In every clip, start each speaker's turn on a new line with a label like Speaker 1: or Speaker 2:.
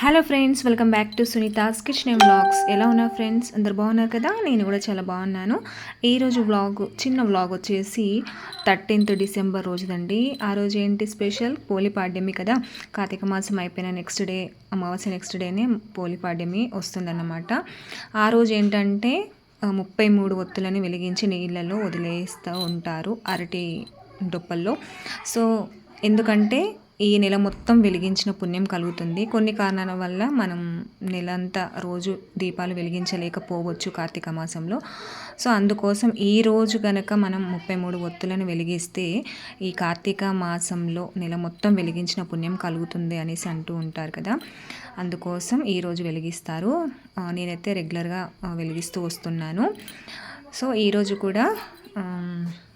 Speaker 1: Hello friends welcome back to Sunitha's kitchen vlogs ఎలా ఉన్నారు friends అందరు బాగున్నారు కదా? నేను కూడా చాలా బాగున్నాను. ఈరోజు వ్లాగ్ చిన్న వ్లాగ్ వచ్చేసి థర్టీన్త్ డిసెంబర్ రోజుదండి. ఆ రోజు ఏంటి స్పెషల్ పోలిపాడ్యమి కదా? కార్తీక మాసం అయిపోయిన నెక్స్ట్ డే అమావాస్య నెక్స్ట్ డేనే పోలిపాడ్యమి వస్తుందన్నమాట. ఆ రోజు ఏంటంటే ముప్పై మూడు ఒత్తులని వెలిగించి నీళ్ళలో వదిలేస్తూ ఉంటారు అరటి డొప్పల్లో సో ఎందుకంటే ఈ నెల మొత్తం వెలిగించిన పుణ్యం కలుగుతుంది. కొన్ని కారణాల వల్ల మనం నెలంతా రోజు దీపాలు వెలిగించలేకపోవచ్చు కార్తీక మాసంలో. సో అందుకోసం ఈ రోజు కనుక మనం ముప్పై మూడు ఒత్తులను వెలిగిస్తే ఈ కార్తీక మాసంలో నెల మొత్తం వెలిగించిన పుణ్యం కలుగుతుంది అనేసి అంటూ ఉంటారు కదా. అందుకోసం ఈరోజు వెలిగిస్తారు. నేనైతే రెగ్యులర్గా వెలిగిస్తూ వస్తున్నాను. సో ఈరోజు కూడా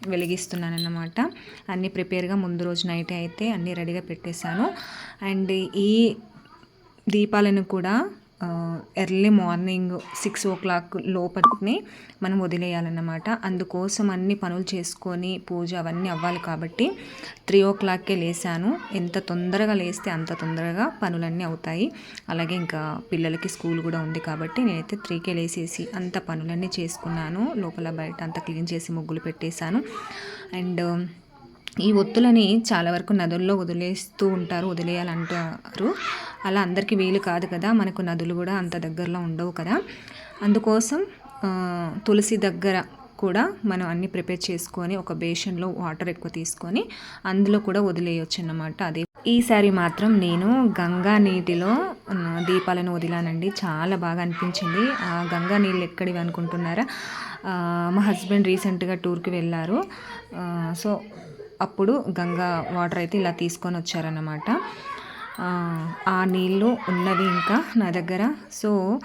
Speaker 1: వెలిగిస్తున్నాను అన్నమాట అన్నీ ప్రిపేర్గా ముందు రోజు నైట్ అయితే అన్నీ రెడీగా పెట్టేశాను. అండ్ ఈ దీపాలను కూడా early morning six o'clock లోపలిని మనం వదిలేయాలన్నమాట. అందుకోసం అన్ని పనులు చేసుకొని పూజ అవన్నీ అవ్వాలి కాబట్టి త్రీ ఓ క్లాక్కే లేసాను. ఎంత తొందరగా లేస్తే అంత తొందరగా పనులన్నీ అవుతాయి. అలాగే ఇంకా పిల్లలకి స్కూల్ కూడా ఉంది కాబట్టి నేనైతే త్రీకే లేసేసి అంత పనులన్నీ చేసుకున్నాను. లోపల బయట అంతా క్లీన్ చేసి ముగ్గులు పెట్టేశాను. అండ్ ఈ ఒత్తులని చాలా వరకు నదుల్లో వదిలేస్తూ ఉంటారు వదిలేయాలంటారు. అలా అందరికీ వీలు కాదు కదా మనకు నదులు కూడా అంత దగ్గరలో ఉండవు కదా. అందుకోసం తులసి దగ్గర కూడా మనం అన్ని ప్రిపేర్ చేసుకొని ఒక బేషన్లో వాటర్ ఎక్కువ తీసుకొని అందులో కూడా వదిలేయచ్చు అన్నమాట అదే ఈసారి మాత్రం నేను గంగా నీటిలో దీపాలను వదిలానండి. చాలా బాగా అనిపించింది. ఆ గంగా నీళ్ళు ఎక్కడివి అనుకుంటున్నారా? మా హస్బెండ్ రీసెంట్గా టూర్కి వెళ్ళారు. సో అప్పుడు గంగా వాటర్ అయితే ఇలా తీసుకొని వచ్చారన్నమాట. ఆ, నీళ్ళు ఉన్నవి ఇంకా నా దగ్గర. సో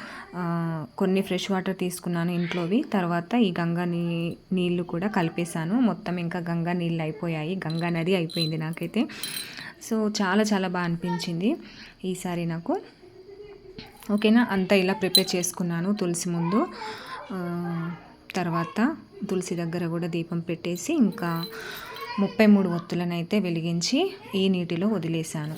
Speaker 1: కొన్ని ఫ్రెష్ వాటర్ తీసుకున్నాను ఇంట్లోవి. తర్వాత ఈ గంగా నీ నీళ్ళు కూడా కలిపేశాను. మొత్తం ఇంకా గంగా నీళ్ళు అయిపోయాయి. గంగా నది అయిపోయింది నాకైతే. సో చాలా చాలా బాగా అనిపించింది ఈసారి నాకు. ఓకేనా? అంతా ఇలా ప్రిపేర్ చేసుకున్నాను తులసి ముందు. తర్వాత తులసి దగ్గర కూడా దీపం పెట్టేసి ఇంకా ముప్పై మూడు ఒత్తులనైతే అయితే వెలిగించి ఈ నీటిలో వదిలేశాను.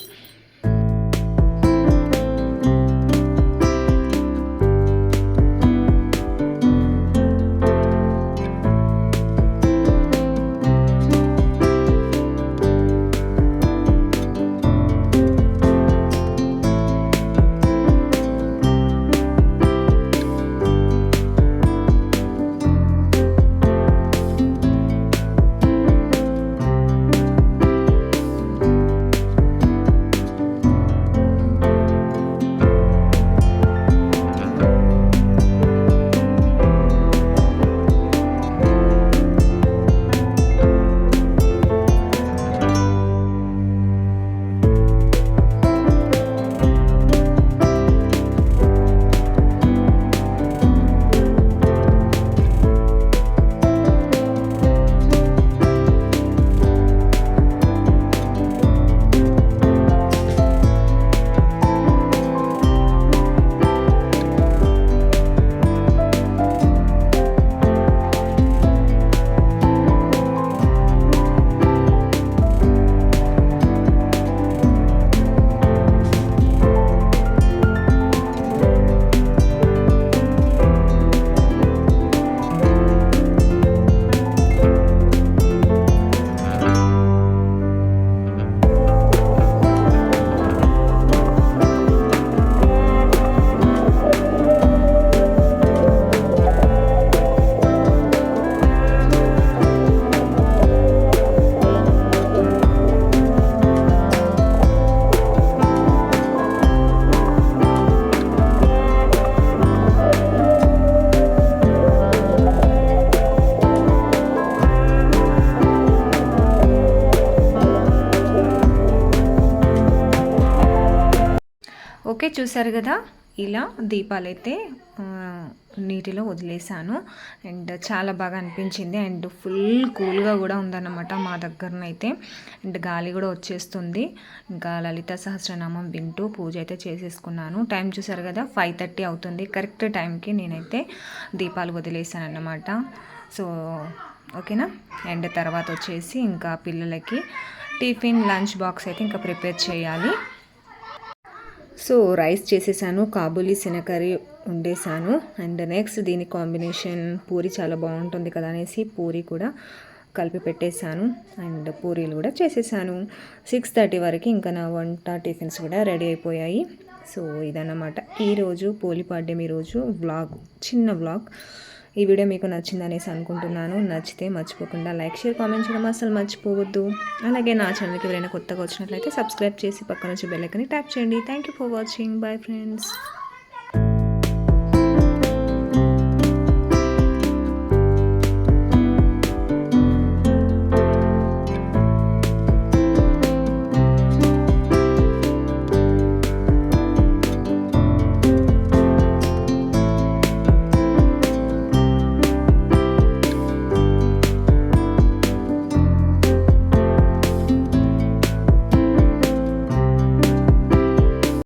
Speaker 1: ఓకే చూసారు కదా? ఇలా దీపాలైతే నీటిలో వదిలేసాను అండ్ చాలా బాగా అనిపించింది. అండ్ ఫుల్ కూల్గా కూడా ఉందన్నమాట మా దగ్గరనైతే. అండ్ గాలి కూడా వచ్చేస్తుంది. ఇంకా లలిత సహస్రనామం వింటూ పూజ అయితే చేసేసుకున్నాను. టైం చూసారు కదా? ఫైవ్ థర్టీ అవుతుంది. కరెక్ట్ టైంకి నేనైతే దీపాలు వదిలేసాను అన్నమాట సో ఓకేనా? అండ్ తర్వాత వచ్చేసి ఇంకా పిల్లలకి టిఫిన్ లంచ్ బాక్స్ అయితే ఇంకా ప్రిపేర్ చేయాలి. సో రైస్ చేసేసాను కాబూలీ శనకర్రీ వండేసాను. అండ్ నెక్స్ట్ దీని కాంబినేషన్ పూరి చాలా బాగుంటుంది కదా అనేసి పూరి కూడా కలిపి పెట్టేశాను అండ్ పూరీలు కూడా చేసేసాను. సిక్స్ థర్టీ వరకు ఇంకా నా వంట టిఫిన్స్ కూడా రెడీ అయిపోయాయి. సో ఇదన్నమాట. ఈరోజు పోలిపాడ్యం ఈరోజు వ్లాగ్ చిన్న వ్లాగ్. ఈ వీడియో మీకు నచ్చింది అనేసి అనుకుంటున్నాను. నచ్చితే మర్చిపోకుండా లైక్ షేర్ కామెంట్ చేయడం అసలు మర్చిపోవద్దు. అలాగే నా ఛానల్కి ఎవరైనా కొత్తగా వచ్చినట్లయితే సబ్స్క్రైబ్ చేసి పక్కన వచ్చి బెల్లైకని ట్యాప్ చేయండి. Thank you for watching. Bye friends.